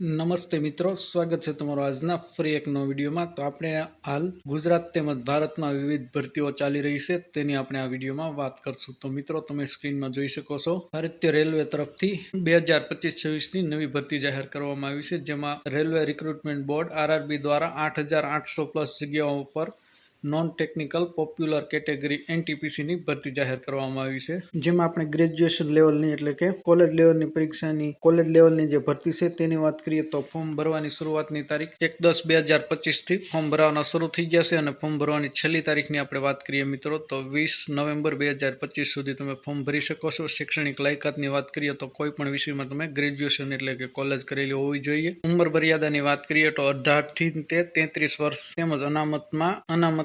નમસ્તે મિત્રો, સ્વાગત છે તમારું આજના ફ્રી એક નવા વિડીયોમાં. તો આપણે હાલ ગુજરાત તેમજ ભારતમાં વિવિધ ભરતીઓ ચાલી રહી છે, તેની આપણે આ વિડીયોમાં વાત કરશું. તો મિત્રો, તમે સ્ક્રીનમાં જોઈ શકો છો, ભારતીય રેલવે તરફથી બે હજાર પચીસ છવ્વીસની નવી ભરતી જાહેર કરવામાં આવી છે, જેમાં રેલવે રિક્રુટમેન્ટ બોર્ડ આરઆરબી દ્વારા આઠ હજાર આઠસો પ્લસ જગ્યાઓ પર નોન ટેકનિકલ પોપ્યુલર કેટેગરી એનટીપીસીની ભરતી જાહેર કરવામાં આવી છે. જેમાં આપણે ગ્રેજ્યુએશન લેવલની એટલે કે કોલેજ લેવલની પરીક્ષાની કોલેજ લેવલની જે ભરતી છે તેની વાત કરીએ તો ફોર્મ ભરવાની શરૂઆતની તારીખ એક દસ બે હજાર પચીસથી ફોર્મ ભરવાના શરૂ થઈ ગયા છે અને ફોર્મ ભરવાની છેલ્લી તારીખની આપણે વાત કરીએ મિત્રો તો વીસ નવેમ્બર બે હજાર પચીસ સુધી તમે ફોર્મ ભરી શકો છો. શૈક્ષણિક લાયકાતની વાત કરીએ તો કોઈ પણ વિષયમાં તમે ગ્રેજ્યુએશન એટલે કે કોલેજ કરેલી હોવી જોઈએ. ઉંમર મર્યાદાની વાત કરીએ તો અઢારથી તે તેત્રીસ વર્ષ તેમજ અનામતમાં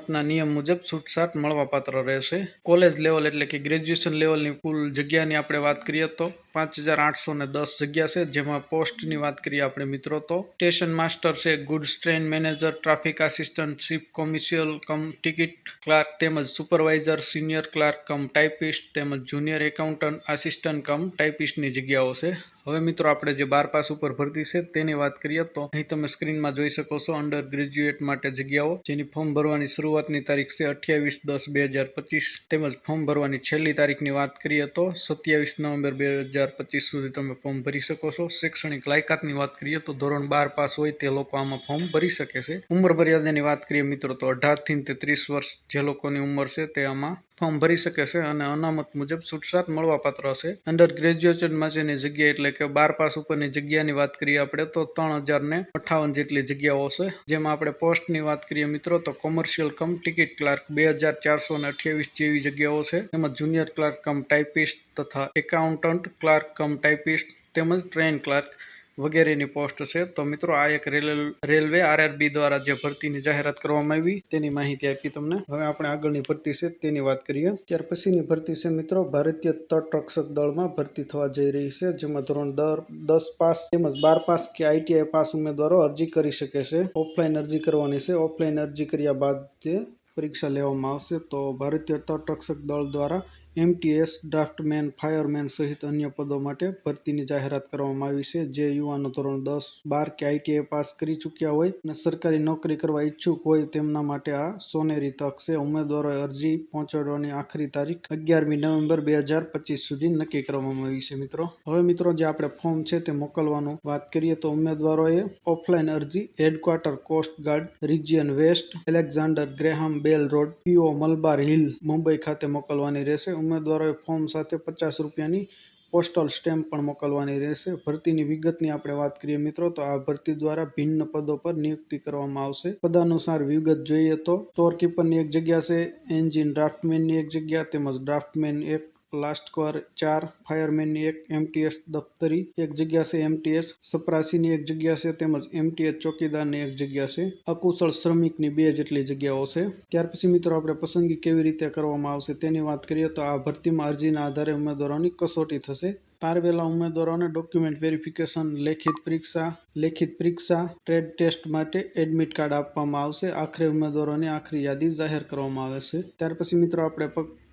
અનામતના નિયમ મુજબ છૂટછાટ મળવાપાત્ર રહેશે. કોલેજ લેવલ એટલે કે ગ્રેજ્યુએશન લેવલની કુલ જગ્યાની આપણે વાત કરીએ તો પાંચ હજાર આઠસો ને દસ જગ્યા છે. જેમાં પોસ્ટની વાત કરીએ આપણે મિત્રો તો. સ્ટેશન માસ્ટર છે goods train manager, traffic assistant chief commercial cum ticket clerk તેમજ supervisor, senior clerk cum typist તેમજ જુનિયર એકાઉન્ટન્ટ આસિસ્ટન્ટ કમ ટાઈપિસ્ટની જગ્યાઓ છે. હવે મિત્રો આપણે જે બાર પાસ ઉપર ભરતી છે તેની વાત કરીએ તો અહીં તમે સ્ક્રીનમાં જોઈ શકો છો અંડર ગ્રેજ્યુએટ માટે જગ્યાઓ. જેની ફોર્મ ભરવાની શરૂઆતની તારીખ છે અઠ્યાવીસ દસ બે હજાર પચીસ તેમજ ફોર્મ ભરવાની છેલ્લી તારીખની વાત કરીએ તો સત્યાવીસ નવેમ્બર બે હજાર પચીસ સુધી તમે ફોર્મ ભરી શકો છો. શૈક્ષણિક લાયકાતની વાત કરીએ તો ધોરણ બાર પાસ હોય તે લોકો આમાં ફોર્મ ભરી શકે છે. ઉંમર મર્યાદાની વાત કરીએ મિત્રો, તો અઢારથી તે ત્રીસ વર્ષ જે લોકોની ઉંમર છે તે આમાં ફોર્મ ભરી શકે છે અને અનામત મુજબ છૂટછાટ મળવાપાત્ર હશે અંડર ગ્રેજ્યુએશન માટેની જગ્યા એટલે કે બાર પાસ ઉપરની જગ્યાની વાત કરીએ આપણે, તો ત્રણ હજાર ને અઠાવન જેટલી જગ્યાઓ છે. જેમાં આપણે પોસ્ટની વાત કરીએ મિત્રો, તો કોમર્શિયલ કમ ટિકિટ ક્લાર્ક બે હજાર ચારસો ને અઠ્યાવીસ જેવી જગ્યાઓ છે. તેમજ જુનિયર ક્લાર્ક કમ ટાઈપિસ્ટ તથા એકાઉન્ટન્ટ ક્લાર્ક કમ ટાઈપિસ્ટ તેમજ ટ્રેન ક્લાર્ક વગેરેની પોસ્ટ છે. તો મિત્રો, આ એક રેલવે આરઆરબી દ્વારા જે ભરતીની જાહેરાત કરવામાં આવી, તેની માહિતી આપી તમને. હવે આપણે આગળની ભરતી છે, તેની વાત કરીએ. ત્યાર પછીની ભરતી છે મિત્રો, ભારતીય તટરક્ષક દળમાં ભરતી થવા જઈ રહી છે, જેમાં ધોરણ દર, દસ પાસ તેમજ બાર પાસ કે આઈટીઆઈ પાસ ઉમેદવારો અરજી કરી શકે છે. ઓફલાઈન અરજી કરવાની છે. ઓફલાઈન અરજી કર્યા બાદ તે પરીક્ષા લેવામાં આવશે. તો ભારતીય તટરક્ષક દળ દ્વારા એમટીએસ ડ્રાફ્ટમેન, ફાયરમેન સહિત અન્ય પદો માટે ભરતીની જાહેરાત કરવામાં આવી છે. જે યુવાનો ધોરણ દસ બાર કે આઈટીઆઈ પાસ કરી ચૂક્યા હોય અને સરકારી નોકરી કરવા ઈચ્છુક હોય તેમના માટે આ સોનેરી તક છે. ઉમેદવારોએ અરજી પહોંચાડવાની આખરી તારીખ અગિયારમી નવેમ્બર બે હજાર પચીસ સુધી નક્કી કરવામાં આવી છે. મિત્રો, હવે મિત્રો જે આપણે ફોર્મ છે તે મોકલવાનું વાત કરીએ તો ઉમેદવારોએ ઓફલાઈન અરજી, headquarter, coast guard, region west, Alexander Graham Bell road, PO Malabar hill, Mumbai ખાતે મોકલવાની રહેશે. ઉમેદવારોએ ફોર્મ સાથે પચાસ રૂપિયાની પોસ્ટલ સ્ટેમ્પ પણ મોકલવાની રહેશે. ભરતીની વિગતની આપણે વાત કરીએ મિત્રો, તો આ ભરતી દ્વારા ભિન્ન પદો પર નિયુક્તિ કરવામાં આવશે. પદાનુસાર વિગત જોઈએ તો સ્ટોરકીપરની એક જગ્યા છે એન્જિન ડ્રાફ્ટમેનની એક જગ્યા, તેમજ ડ્રાફ્ટમેન એક લાસ્ટ કવર ચાર ફાયરમેનની એક એમટીએસ દફતરી, એક જગ્યા છે એમટીએસ સપરાસીની એક જગ્યા છે, તેમજ એમટીએસ ચોકીદારની એક જગ્યા છે. અકુશળ શ્રમિકની બે જેટલી જગ્યાઓ છે. ત્યાર પછી મિત્રો આપણે પસંદગી કેવી રીતે કરવામાં આવશે તેની વાત કરીએ તો આ ભરતીમાં અરજીના આધારે ઉમેદવારોની કસોટી થશે. તારવેલા ઉમેદવારોને ડોક્યુમેન્ટ વેરિફિકેશન લેખિત પરીક્ષા લેખિત પરીક્ષા ટ્રેડ ટેસ્ટ માટે એડમિટ કાર્ડ આપવામાં આવશે. આખરે ઉમેદવારોની આખરી યાદી જાહેર કરવામાં આવે છે. ત્યાર પછી મિત્રો આપણે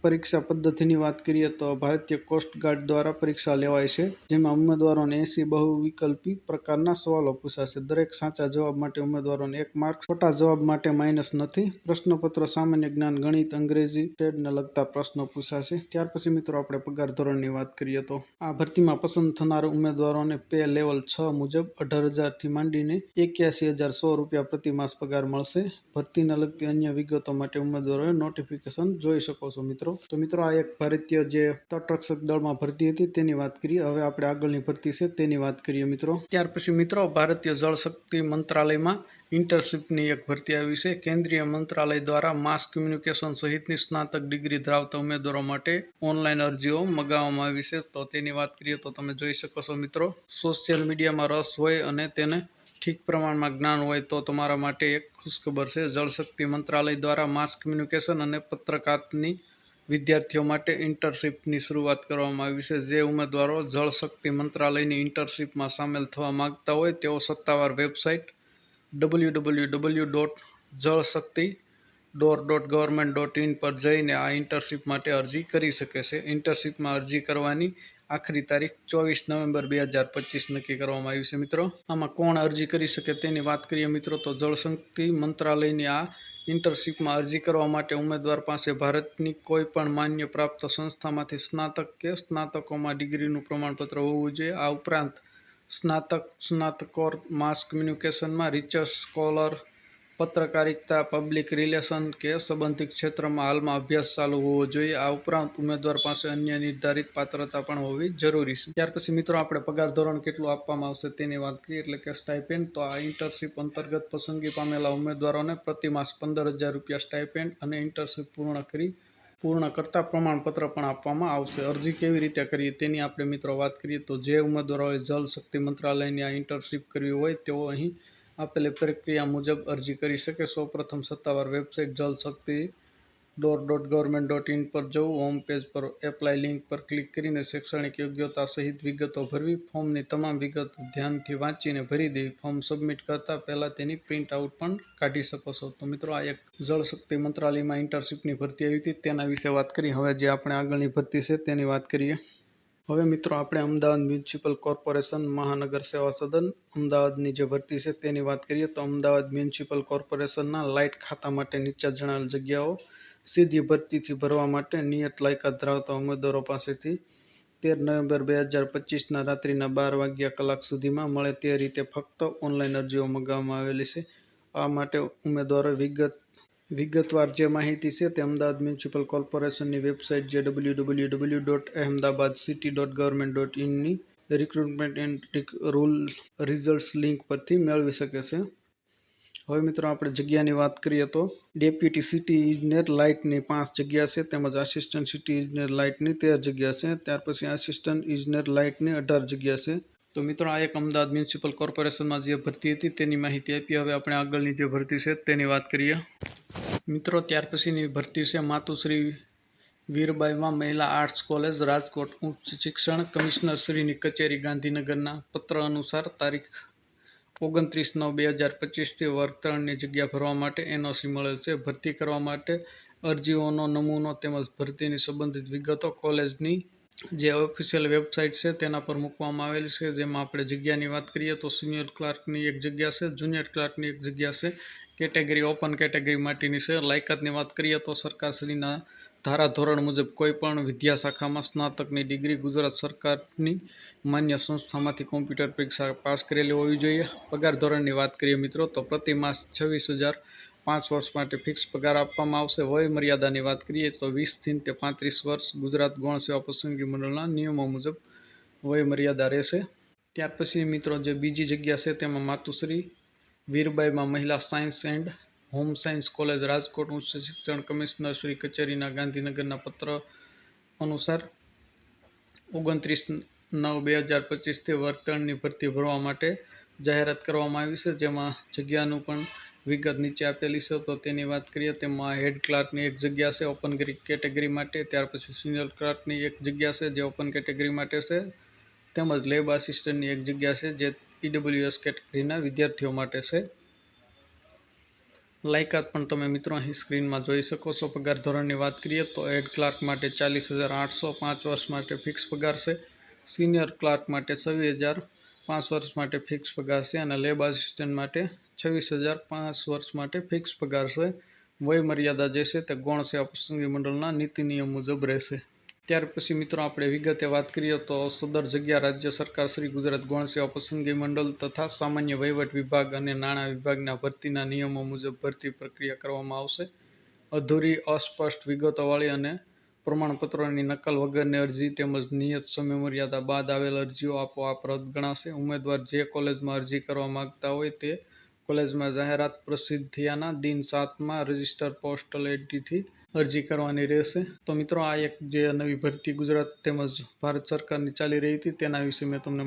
પરીક્ષા પદ્ધતિની વાત કરીએ તો ભારતીય કોસ્ટગાર્ડ દ્વારા પરીક્ષા લેવાય છે, જેમાં ઉમેદવારોને એસી બહુવિકલ્પી પ્રકારના સવાલો પૂછાશે. દરેક સાચા જવાબ માટે ઉમેદવારોને એક માર્ક, ખોટા જવાબ માટે માઇનસ નથી. પ્રશ્નપત્ર, સામાન્ય જ્ઞાન, ગણિત, અંગ્રેજી, ટ્રેડને લગતા પ્રશ્નો પૂછાશે. ત્યાર પછી મિત્રો આપણે પગાર ધોરણની વાત કરીએ તો આ ભરતીમાં પસંદ થનાર ઉમેદવારોને પે લેવલ છ મુજબ અઢાર હજારથી માંડીને એક્યાસી હજાર સો રૂપિયા પ્રતિ માસ પગાર મળશે. ભરતીને લગતી અન્ય વિગતો માટે ઉમેદવારોએ નોટિફિકેશન જોઈ શકો છો મિત્રો. તો મિત્રો આ એક ભારતીય જે તટરક્ષક દળમાં ભરતી હતી તેની વાત કરીએ. હવે આપણે આગળની ભરતી છે તેની વાત કરીએ મિત્રો. ત્યાર પછી મિત્રો ભારતીય જળશક્તિ મંત્રાલયમાં ઇન્ટર્નશીપની એક ભરતી આવી છે. કેન્દ્રીય મંત્રાલય દ્વારા માસ કમ્યુનિકેશન સહિતની સ્નાતક ડિગ્રી ધરાવતા ઉમેદવારો માટે ઓનલાઈન અરજીઓ મગાવવામાં આવી છે. તો તેની વાત કરીએ તો તમે જોઈ શકો છો મિત્રો, સોશિયલ મીડિયામાં રસ હોય અને તેને ઠીક પ્રમાણમાં જ્ઞાન હોય તો તમારા માટે એક ખુશખબર છે. જળશક્તિ મંત્રાલય દ્વારા માસ કમ્યુનિકેશન અને પત્રકારની વિદ્યાર્થીઓ માટે ઇન્ટર્નશીપની શરૂઆત કરવામાં આવી છે. જે ઉમેદવારો જળશક્તિ મંત્રાલયની ઇન્ટર્નશીપમાં સામેલ થવા માગતા હોય તેઓ સત્તાવાર website W W W dot Jalshakti dowr dot government dot in પર જઈને આ ઇન્ટર્નશીપ માટે અરજી કરી શકે છે. ઇન્ટર્નશીપમાં અરજી કરવાની આખરી તારીખ ચોવીસ નવેમ્બર બે હજાર પચીસ નક્કી કરવામાં આવી છે. મિત્રો, આમાં કોણ અરજી કરી શકે તેની વાત કરીએ. મિત્રો, તો જળશક્તિ મંત્રાલયની આ ઇન્ટર્નશીપમાં અરજી કરવા માટે ઉમેદવાર પાસે ભારતની કોઈ પણ માન્ય પ્રાપ્ત સંસ્થામાંથી સ્નાતક કે સ્નાતકોમાં ડિગ્રીનું પ્રમાણપત્ર હોવું જોઈએ. આ ઉપરાંત સ્નાતક, સ્નાતકોર માસ કમ્યુનિકેશનમાં રિચર્સ સ્કોલર પત્રકારિતા પબ્લિક રિલેશન કે સંબંધિત ક્ષેત્રમાં હાલમાં અભ્યાસ ચાલુ હોવો જોઈએ. આ ઉપરાંત ઉમેદવાર પાસે અન્ય નિર્ધારિત પાત્રતા પણ હોવી જરૂરી છે. ત્યાર પછી મિત્રો, આપણે પગાર ધોરણ કેટલું આપવામાં આવશે તેની વાત કરીએ. એટલે કે સ્ટાઇપેન્ડ તો આ ઇન્ટર્નશીપ અંતર્ગત પસંદગી પામેલા ઉમેદવારોને પ્રતિમાસ પંદર હજાર રૂપિયા સ્ટાઇપેન્ડ અને ઇન્ટર્નશીપ પૂર્ણ કરી, પૂર્ણ કરતા પ્રમાણપત્ર પણ આપવામાં આવશે. અરજી કેવી રીતે કરીએ તેની આપણે મિત્રો વાત કરીએ. તો જે ઉમેદવારોએ જલ શક્તિ મંત્રાલયની આ ઇન્ટર્નશીપ કરવી હોય તેઓ અહીં આપેલી પ્રક્રિયા મુજબ અરજી કરી શકે. સૌપ્રથમ સત્તાવાર website Jal Shakti dot dot government dot in પર જવું. હોમ પેજ પર એપ્લાય લિંક પર ક્લિક કરીને શૈક્ષણિક યોગ્યતા સહિત વિગતો ભરવી. ફોર્મની તમામ વિગતો ધ્યાનથી વાંચીને ભરી દેવી. ફોર્મ સબમિટ કરતાં પહેલાં તેની પ્રિન્ટ આઉટ પણ કાઢી શકો છો. તો મિત્રો, આ એક જળશક્તિ મંત્રાલયમાં ઇન્ટર્નશીપની ભરતી આવી હતી. તેના વિશે વાત કરી. હવે જે આપણે આગળની ભરતી છે તેની વાત કરીએ. હવે મિત્રો, આપણે અમદાવાદ મ્યુનિસિપલ કોર્પોરેશન મહાનગર સેવા સદન અમદાવાદની જે ભરતી છે તેની વાત કરીએ તો અમદાવાદ મ્યુનિસિપલ કોર્પોરેશનના લાઇટ ખાતા માટે નીચે જણાવેલ જગ્યાઓ સીધી ભરતીથી ભરવા માટે નિયત લાયકાત ધરાવતા ઉમેદવારો પાસેથી તેર નવેમ્બર બે હજાર પચીસના રાત્રિના બાર વાગ્યા કલાક સુધીમાં મળે તે રીતે ફક્ત ઓનલાઈન અરજીઓ મંગાવવામાં આવેલી છે. આ માટે ઉમેદવારો વિગત વિગતવાર જે માહિતી છે તે અમદાવાદ મ્યુનિસિપલ કોર્પોરેશનની વેબસાઇટ જે W W W dot Ahmedabad city dot government dot ઇનની recruitment and rule results link પરથી મેળવી શકે છે. હવે મિત્રો આપણે જગ્યાની વાત કરીએ તો ડેપ્યુટી સિટી ઇજનેર લાઇટની પાંચ જગ્યા છે તેમજ આસિસ્ટન્ટ સિટી ઇજનેર લાઇટની તેર જગ્યા છે ત્યાર પછી આસિસ્ટન્ટ ઇજનેર લાઇટની અઢાર જગ્યા છે. તો મિત્રો, આ એક અમદાવાદ મ્યુનિસિપલ કોર્પોરેશનમાં જે ભરતી હતી તેની માહિતી આપી. હવે આપણે આગળની જે ભરતી છે તેની વાત કરીએ. મિત્રો, ત્યાર પછીની ભરતી છે માતુશ્રી વીરબાઈમાં મહિલા આર્ટ્સ કોલેજ, રાજકોટ ઉચ્ચ શિક્ષણ કમિશનર શ્રીની કચેરી ગાંધીનગરના. પત્ર અનુસાર તારીખ ઓગણત્રીસ નવ બે હજાર પચીસથી વર્ગ ત્રણની જગ્યા ભરવા માટે એનઓસી મળેલ છે. ભરતી કરવા માટે અરજીઓનો નમૂનો તેમજ ભરતીની સંબંધિત વિગતો કોલેજની જે ઓફિશિયલ વેબસાઇટ છે તેના પર મૂકવામાં આવેલી છે. જેમાં આપણે જગ્યાની વાત કરીએ તો સિનિયર ક્લાર્કની એક જગ્યા છે જુનિયર ક્લાર્કની એક જગ્યા છે. કેટેગરી ઓપન કેટેગરી માટેની છે. લાયકાતની વાત કરીએ તો સરકારશ્રીના ધારા ધોરણ મુજબ કોઈ પણ વિદ્યા શાખામાં સ્નાતકની ડિગ્રી ગુજરાત સરકારની માન્ય સંસ્થામાંથી કોમ્પ્યુટર પરીક્ષા પાસ કરેલી હોવી જોઈએ. પગાર ધોરણની વાત કરીએ મિત્રો, તો પ્રતિ માસ છવ્વીસ હજાર પાંચ વર્ષ માટે ફિક્સ પગાર આપવામાં આવશે વય મર્યાદાની વાત કરીએ તો વીસથી તે પાંત્રીસ વર્ષ ગુજરાત ગૌણ સેવા પસંદગી મંડળના નિયમો મુજબ વય મર્યાદા રહેશે. ત્યાર પછી મિત્રો જે બીજી જગ્યા છે તેમાં Matushri Virbaima Mahila science and home science college Rajkot ઉચ્ચ શિક્ષણ કમિશનર શ્રી કચેરીના ગાંધીનગરના પત્ર અનુસાર ઓગણત્રીસ નવ બે હજાર પચીસથી વર્તણની ભરતી ભરવા માટે જાહેરાત કરવામાં આવી છે. જેમાં જગ્યાનું પણ વિગત નીચે આપેલી છે, તો તેની વાત કરીએ તેમાં હેડ ક્લાર્કની એક જગ્યા છે ઓપન કેટેગરી માટે. ત્યાર પછી સિનિયર ક્લાર્કની એક જગ્યા છે, જે ઓપન કેટેગરી માટે છે. તેમજ લેબ આસિસ્ટન્ટની એક જગ્યા છે, જે ઈડબ્લ્યુએસ કેટેગરીના વિદ્યાર્થીઓ માટે છે. લાયકાત પણ તમે મિત્રો અહીં સ્ક્રીનમાં જોઈ શકો છો. પગાર ધોરણની વાત કરીએ તો હેડ ક્લાર્ક માટે ચાલીસ હજાર આઠસો પાંચ વર્ષ માટે ફિક્સ પગાર છે. સિનિયર ક્લાર્ક માટે છવ્વીસ હજાર પાંચ વર્ષ માટે ફિક્સ પગાર છે અને લેબ આસિસ્ટન્ટ માટે છવ્વીસ હજાર પાંચ વર્ષ માટે ફિક્સ પગાર છે. વય મર્યાદા જે છે તે ગૌણ સેવા પસંદગી મંડળના નીતિ નિયમ મુજબ રહેશે. ત્યાર પછી મિત્રો આપણે વિગતે વાત કરીએ તો સદર જગ્યા રાજ્ય સરકાર શ્રી ગુજરાત ગૌણ સેવા પસંદગી મંડળ તથા સામાન્ય વહીવટ વિભાગ અને નાણાં વિભાગના ભરતીના નિયમો મુજબ ભરતી પ્રક્રિયા કરવામાં આવશે. અધૂરી, અસ્પષ્ટ, વિગતોવાળી અને પ્રમાણપત્રોની નકલ વગરની અરજી તેમજ નિયત સમયમર્યાદા બાદ આવેલ અરજીઓ આપોઆપ રદ ગણાશે. ઉમેદવાર જે કોલેજમાં અરજી કરવા માગતા હોય તે કોલેજમાં જાહેરાત પ્રસિદ્ધ થયાના દિન સાતમાં રજિસ્ટર પોસ્ટલ એડીથી અરજી કરવાની રહેશે. તો મિત્રો, આ એક જે નવી ભરતી ગુજરાત તેમજ ભારત સરકારની ચાલી રહી હતી, તેના વિશે મેં તમને